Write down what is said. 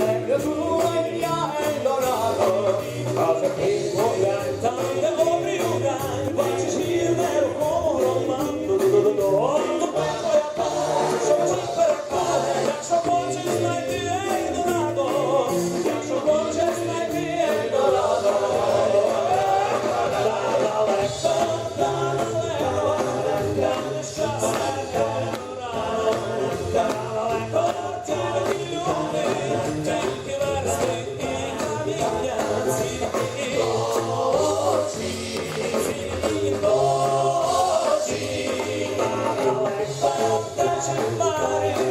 землю думай, я Ельдорадо. Каже, ти поглянь, Bye.